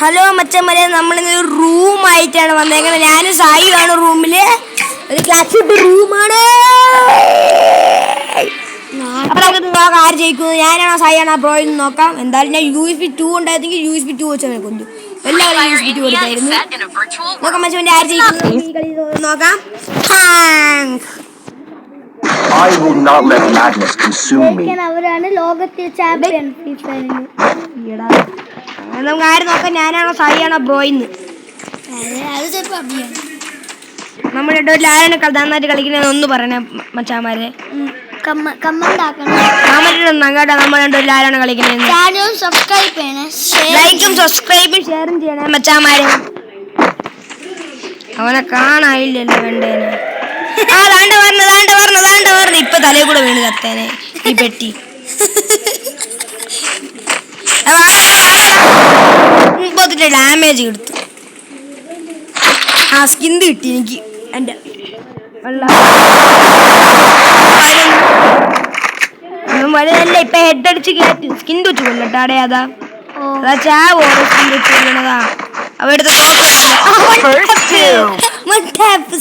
Hello മച്ചന്മാരെ നമ്മളിന്ന് ഒരു റൂമായിട്ടാണ് വന്നേക്കുന്നത് ഞാനും സായിയാണ് റൂമിൽ. ഒരു ക്ലാസ് റൂമാണ്. അപ്പൊ നമുക്ക് നോക്കാം ആര് ജയിക്കുന്നത് ഞാനാണോ സായിയാണോ? ബ്രോയിൽ നിന്ന് നോക്കാം. എന്തായാലും ഞാൻ യു എസ് പി ടു ഉണ്ടായിരുന്നെങ്കിൽ യു എസ് പി ടു വെച്ചാൽ കൊണ്ടു എല്ലാവരും യു എസ് പി ടു കൊടുത്തായിരുന്നു set in a virtual നോക്കാം മച്ചമ്മന്റെ ആര് ജയിക്കുന്നത് നോക്കാം. I will not let madness consume me. അവരാണ് ലോകത്തിൽ ചാമ്പ്യൻ ഫിഫയിൽ നമുക്ക് ആര് നോക്കാം ഞാനാണോ സായിയാണോ ബ്രോയിന്ന്? ഇടയിൽ ആരാണ് കളി നന്നായിട്ട് കളിക്കുന്നത് ഒന്ന് പറയണേ മച്ചാമാരെ. ലൈക്കും സബ്സ്ക്രൈബും ഷെയറും ചെയ്യണേ മച്ചാമാരെ. അവനെ കാണാനില്ലല്ലോ വേണ്ടേനെ ആ താണ്ട് പറഞ്ഞ താണ്ട് പറഞ്ഞ താണ്ട് വരണ. ഇപ്പൊ തലയിൽ കൂടെ വീണ് കത്തേനെ ഈ പെട്ടി ആ, വാടാ, മുപ്പത്തിന്റെ ഡാമേജ് എടുത്തു. ആ സ്കിന്ത് കിട്ടി എനിക്ക്. ഒന്നും വലുതല്ല ഇപ്പൊ ഹെഡ് അടിച്ച് കയറ്റി സ്കിൻ വെച്ച് കൊല്ലട്ടാടെ അതാ. അതാ ചാവോ സ്കിൻ വെച്ച് കൊല്ലണതാ. അവിടുത്തെ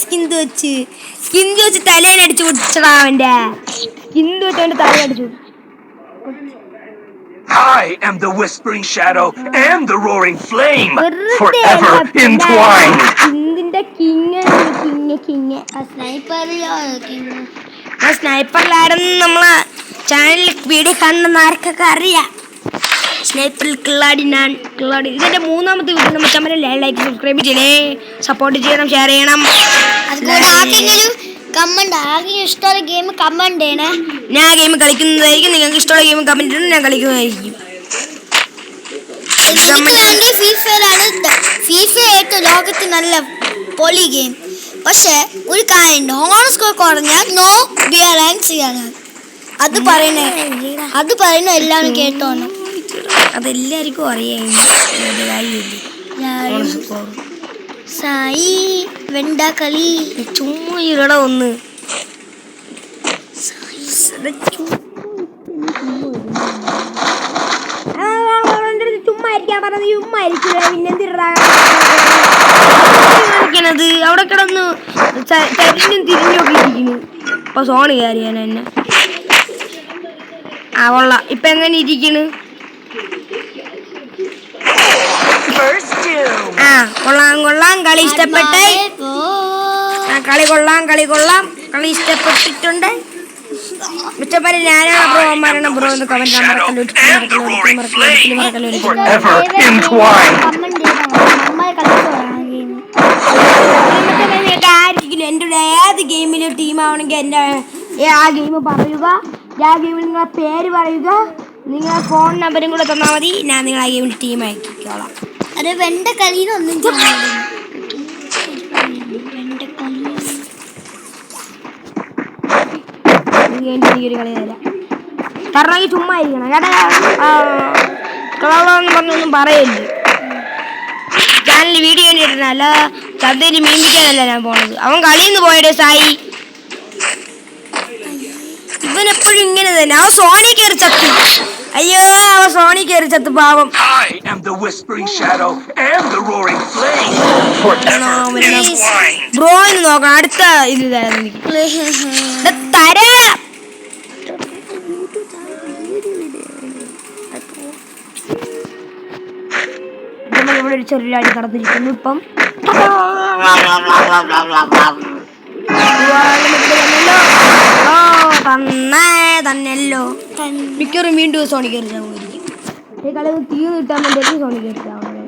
സ്കിൻ വെച്ച് സ്കിൻ വെച്ച് തലേനടിച്ച് പൊടിച്ചടാ അവന്റെ. സ്കിൻ വെച്ച് അവന്റെ തലയടിച്ചു I am the whispering shadow and the roaring flame, forever entwined. കിങ്ങിന്റെ കിങ് കിങ് കിങ് സ്നൈപ്പർ സ്നൈപ്പറിലായിരുന്നു നമ്മളെ ചാനലിൽ വീഡിയോ കാണുന്ന ആർക്കൊക്കെ അറിയാം. സ്നൈപ്പറിൽ കിള്ളാടി ഞാൻ കിള്ളാടി. ഇതിന്റെ മൂന്നാമത്തെ വീഡിയോ. നമ്മൾ ചമ്മലെ ലൈക്ക് സബ്സ്ക്രൈബ് ചെയ്യണേ. സപ്പോർട്ട് ചെയ്യണം ഷെയർ ചെയ്യണം. അതുപോലെ കമന്റ്. ആകെ ഇഷ്ടമുള്ള ഗെയിം കമന്റ് ചെയ്യണേ. ഞാൻ ഗെയിം കളിക്കുന്നതായിരിക്കും. നിങ്ങൾക്ക് ഇഷ്ടമുള്ള ഗെയിം കമന്റ് ചെയ്യണം ഞാൻ കളിക്കുന്നതായിരിക്കും. എനിക്ക് ഫീഫയിലാണ് ഫീഫ ഏറ്റവും ലോകത്തിൽ നല്ല പൊളി ഗെയിം പക്ഷേ ഒരു കാര്യം ഹോണർ സ്കോർ കുറഞ്ഞാൽ നോ ബിയറൻസ് ചെയ്യാണ് അത് പറയണേ അത് പറയുന്ന എല്ലാവരും കേട്ടോണം. അതെല്ലാവർക്കും അറിയാം. കാര്യമില്ല സായി വെണ്ട കളി. ചുമ്മാ ഇരട ഒന്ന്. കാണിക്കണത് അവിടെ കിടന്ന് ചരിഞ്ഞും തിരിഞ്ഞൊക്കെ ഇരിക്കുന്നു. ഇപ്പൊ സോണി കയറിയാണ് എന്നെ. ആ കൊള്ളാം. ഇപ്പൊ എങ്ങനെ ഇരിക്കണ് ആ കൊള്ളാം കൊള്ളാം കളി ഇഷ്ടപ്പെട്ട്. കളി കൊള്ളാം കളി കൊള്ളാം കളി ഇഷ്ടപ്പെട്ടിട്ടുണ്ട്. മിച്ചപ്പരി ഞാനാണ് ബ്രോ മരണം ബ്രോ എന്ന് കമന്റ് ആരെങ്കിലും എന്റെ ഏത് ഗെയിമിലും ടീം ആവണെങ്കിൽ എന്റെ ഏ- ആ ഗെയിം പറയുക. ആ ഗെയിമിൽ നിങ്ങളെ പേര് പറയുക. നിങ്ങളെ ഫോൺ നമ്പറും കൂടെ തന്നാൽ മതി. ഞാൻ നിങ്ങളെ ആ ഗെയിമിൽ ടീം ആക്കിക്കോളാം അത് വെണ്ട കളിയിലൊന്നും ഒന്നും ഈ എനിക്കൊരു കളി തരാം തരണമെങ്കിൽ ചുമ്മാ ഇരിക്കണം കളവെന്ന് പറഞ്ഞൊന്നും പറയല്ലേ. ചാനലിൽ വീഡിയോ ഇട്ടിരുന്ന അല്ല ചന്തയിൽ മീമിക്കാനല്ല ഞാൻ പോണത്. അവൻ കളിന്ന് പോയടേ സായി. ഇവനെപ്പോഴും ഇങ്ങനെ തന്നെ. അവൻ സോണി കയറി ചത്തു. അയ്യോ അവ സോണി കയറി ചത്തു പാവം I am the whispering shadow and the roaring flame, forever entwined. Bro എന്ന് നോക്കണം. അടുത്ത ഇത് തരാം എനിക്ക്. ഇത് തരാം. നമ്മൾ ഇവിടെ ഒരു ചെറിയ അടി കടന്നിരിക്കുന്നു ഇപ്പം. ഓ തന്നേ തന്നെയല്ലോ. മിക്കവാറും വീണ്ടും സോണി കയറി ചാവുമായിരിക്കും ഈ കളി തീ കിട്ടാൻ വേണ്ടിയിട്ട് സോണി കയറി ചാവുന്നത്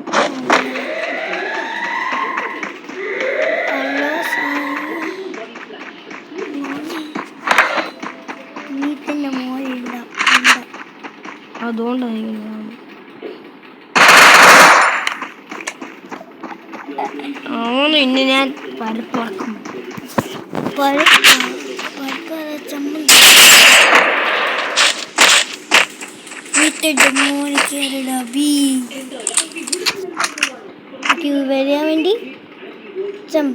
വീട്ടിന്റെ മോളില്ല അതുകൊണ്ടാണ്. അവന് ഇന്ന് ഞാൻ പരപ്പാക്കും മോളിൽ കയറിട ബീ വരാൻ വേണ്ടി ചം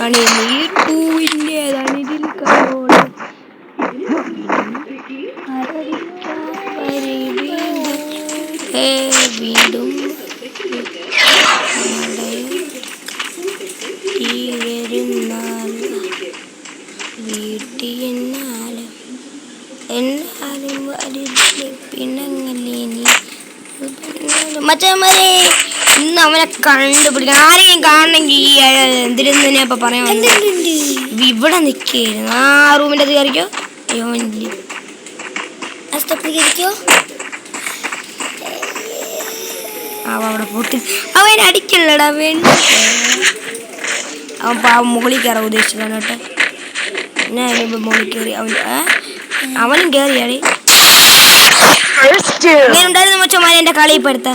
അണി എന്നാലും പിണങ്ങില്ലേനി മറ്റേ ഇന്ന് അവനെ കണ്ടുപിടിക്കണം ആരെയും കാണണമെങ്കിൽ എന്തിരുന്ന് തന്നെ അപ്പൊ പറയാൻ ഇവിടെ നിൽക്കായിരുന്നു ആ റൂമിന്റെ അത് കയറിക്കോ. യോനിൽ കയറിക്കോ. അവ അവിടെ പൊട്ടി. അവനെ അടിക്കല്ലടാ വേണ്ടി. അവൻ പാവം മുകളിൽ കയറാൻ ഉദ്ദേശിച്ചതാണ് കേട്ടോ. ഞാൻ മുകളിൽ കയറി അവൻ ഏ? അവനും കേറിയാടി. ഞാൻ ഉണ്ടായിരുന്ന ഇങ്ങനെ എന്റെ മച്ചന്മാരെ എന്റെ കളി ഇപ്പം എടുത്ത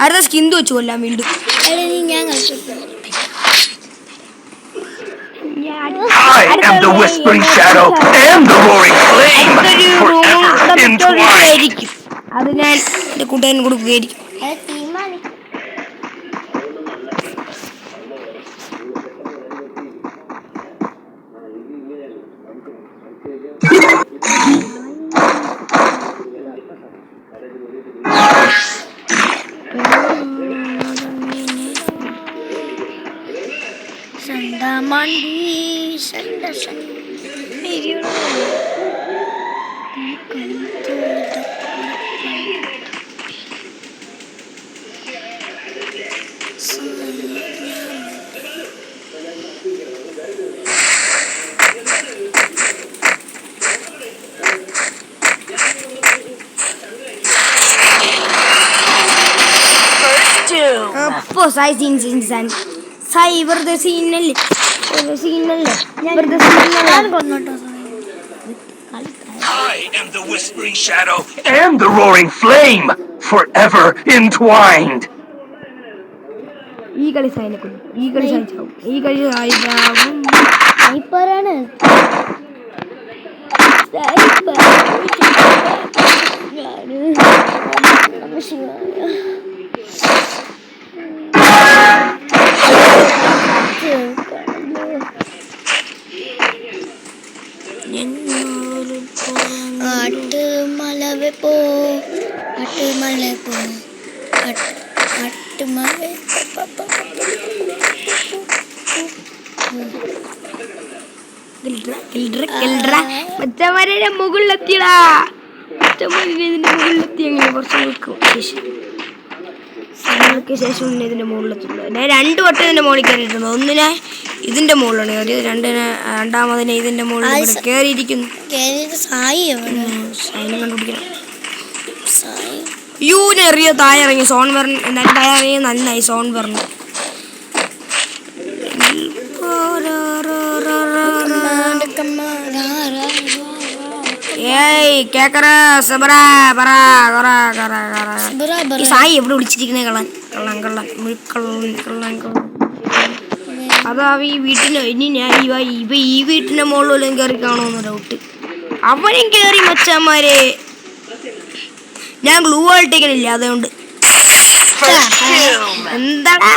അടുത്ത സ്കിന്ത് വെച്ച് കൊല്ലാം വീണ്ടും അത് ഞാൻ ഞാൻ കൂട്ടുകാരൻ I Andy Sanderson. Veriyorum. Boss, I think, think, think. Cyber the scene. സീനല്ലേ ഞാൻ കൊന്നോട്ടോ I am the whispering shadow and the roaring flame. Forever entwined. ഈ കളി സായിനെ കൊല്ലും ഈ കളി സായി ചാവും ഈ കളി സായി ചാവും സ്നൈപ്പറാണ് ആട്ട് മച്ചന്മാരെ മുകളിലെത്തിയടാ. മച്ചന്മാരെ ഇതിന്റെ മുകളിലെത്തി അങ്ങനെ കുറച്ച് നിൽക്കും. ശേഷം സമയങ്ങൾക്ക് ശേഷം പിന്നെ ഇതിന്റെ മുകളിലെത്തുള്ളൂ ഞാൻ രണ്ട് വട്ടം ഇതിന്റെ മുകളിൽ കയറിയിട്ടുണ്ട്. ഒന്നിനെ ഇതിന്റെ മുകളിലാണ് കയറിയത്. രണ്ടിനെ രണ്ടാമതിനെ ഇതിന്റെ മുകളിൽ കയറിയിരിക്കുന്നു. കണ്ടുപിടിക്കണം. യൂ എറിയ. താഴെ ഇറങ്ങി. സോൺ വരണം എന്തായാലും താഴെ ഇറങ്ങി. നന്നായി. സോൺ വരണം ഏയ് കേക്കറ സബറ പറ കറ കറ കറ സായി എവിടെ വിളിച്ചിരിക്കുന്നേ കള്ളൻ കള്ളൻ കള്ളൻ മുഴുക്കള്ളൻ കള്ളൻ കള്ളൻ അതാ ഈ വീട്ടിന് ഇനി ഞാൻ ഇവ ഇവ ഈ വീട്ടിന്റെ മുകളിലും കയറി കാണുമെന്ന് ഡൗട്ട് അവനും കയറി മച്ചാന്മാരെ. ഞാൻ ഗ്ലൂ ആയിട്ടേക്കണില്ല അതുകൊണ്ട്. എന്താടാ?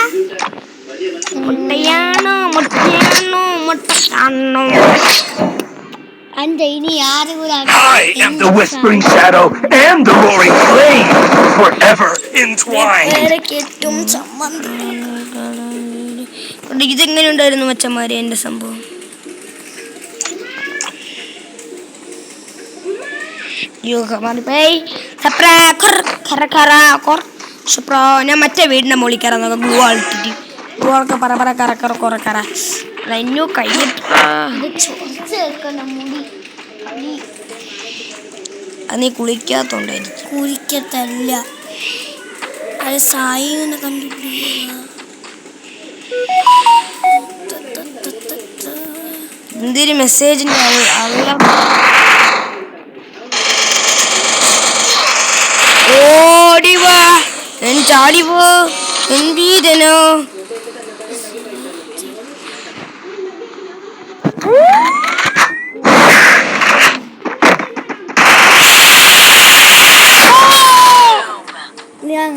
മുട്ടയാണോ മുട്ടയാണോ മുട്ടയാണോ? I am the whispering shadow and the roaring flame. Forever entwined. ഇതെങ്ങനെ ഉണ്ടായിരുന്നു മച്ചന്മാരെ എന്റെ സംഭവം? യോ കമാറിപ്പോയി സപ്രാ കൊർ കറ കറ കൊർ. സുപ്രാ ഞാൻ മറ്റേ വീടിന്റെ മുകളിൽ കയറാൻ നോക്കാം. ഗ്ലൂ ആളിട്ടിട്ട്. ആൾക്ക് പറ പറ കറ കറ കൊറ കറ അതെന്നോ കൈ ചൊറിച്ച് കുളിക്കാത്തോണ്ട് മുടി കുളിക്കത്തല്ല അത് നീ കുളിക്കാത്തോണ്ടായിരിക്കും കുരിക്കത്തല്ല അത് സായി എന്ന് കണ്ടുപിടിക്കുക എന്തൊരു മെസ്സേജിന്റെ അല്ല ഓടി വാ ഞാൻ ചാടി പോ എന്റീതനോ ഞാൻ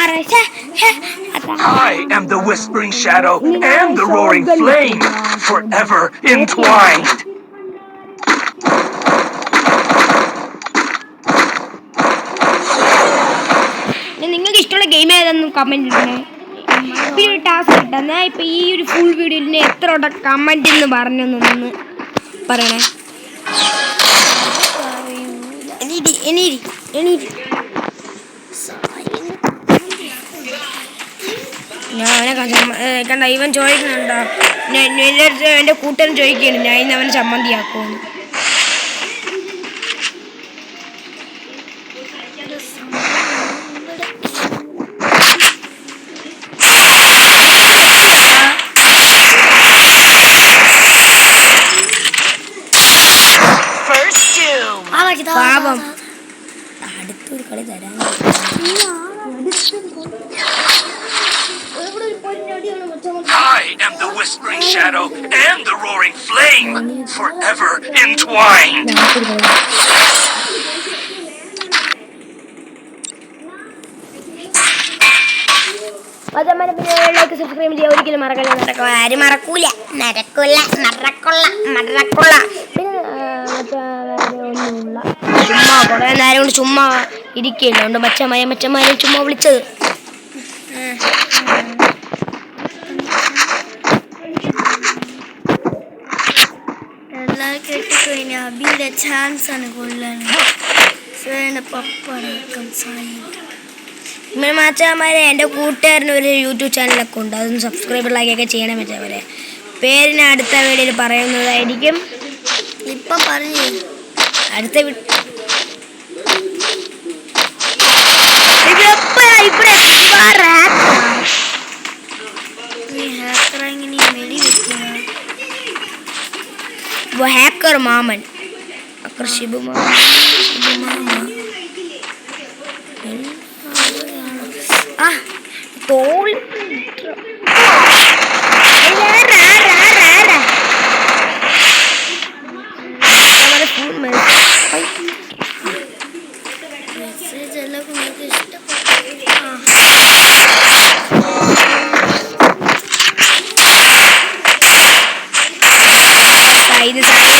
I am the whispering shadow and the roaring flame. Forever entwined. നിങ്ങൾക്ക് ഇഷ്ടമുള്ള ഗെയിം ഏതെന്നും കമന്റ് ഇടണേ ഇപ്പൊ ഒരു ടാസ്ക് കിട്ടുന്ന ഇപ്പൊ ഈ ഒരു ഫുൾ വീഡിയോയിൽ എത്ര കമന്റ് എന്ന് പറഞ്ഞൊന്ന് പറയണേ എണീരി എണീരി ഞാൻ അവനെ കണ്ട ഇവൻ ചോദിക്കുന്നുണ്ടോ? എന്റെ കൂട്ടുകാരൻ ചോദിക്കുകയാണ്. ഞാൻ ഇന്ന് അവനെ ചമ്മന്തിയാക്കുമെന്ന് First doom. പാപം അടുത്തൊരു കളി തരാൻ I am the Whispering Shadow and the Roaring Flame, forever entwined. അതമ്മ പിന്നെ സബ്സ്ക്രൈബ് ചെയ്യാൻ ഒരിക്കലും മറക്കില്ല നടക്കുക ആരും മറക്കൂല. മറക്കൂല. നടക്കൊള്ള നടക്കൊള്ള പിന്നെ ഒന്നുമില്ല. ചുമ്മാ കുറേ നേരം കൊണ്ട് ചുമ്മാ ഇരിക്കില്ല അതുകൊണ്ട് മച്ചന്മാരെ മച്ചന്മാരെ ചുമ്മാ വിളിച്ചത് എല്ലാവരും കേട്ടിക്കഴിഞ്ഞ അബിയുടെ ചാൻസ് ആണ് കൊള്ളാൻ. സുരേന്റെ പപ്പ അടക്കം സായിട്ട് പിന്നെ മച്ചന്മാരെ എന്റെ കൂട്ടുകാരന് ഒരു യൂട്യൂബ് ചാനലൊക്കെ ഉണ്ട്. അതൊന്ന് സബ്സ്ക്രൈബ് ലൈക്കൊക്കെ ചെയ്യണം മച്ചന്മാരെ പേരിന് അടുത്ത വീഡിയോയിൽ പറയുന്നതായിരിക്കും. ഇപ്പൊ പറഞ്ഞു. അടുത്ത വീ- ഇവിടെ ഇവിടെ वो हैकर मामन अकर शिबु मामन शिबु मामा ആ Haydi.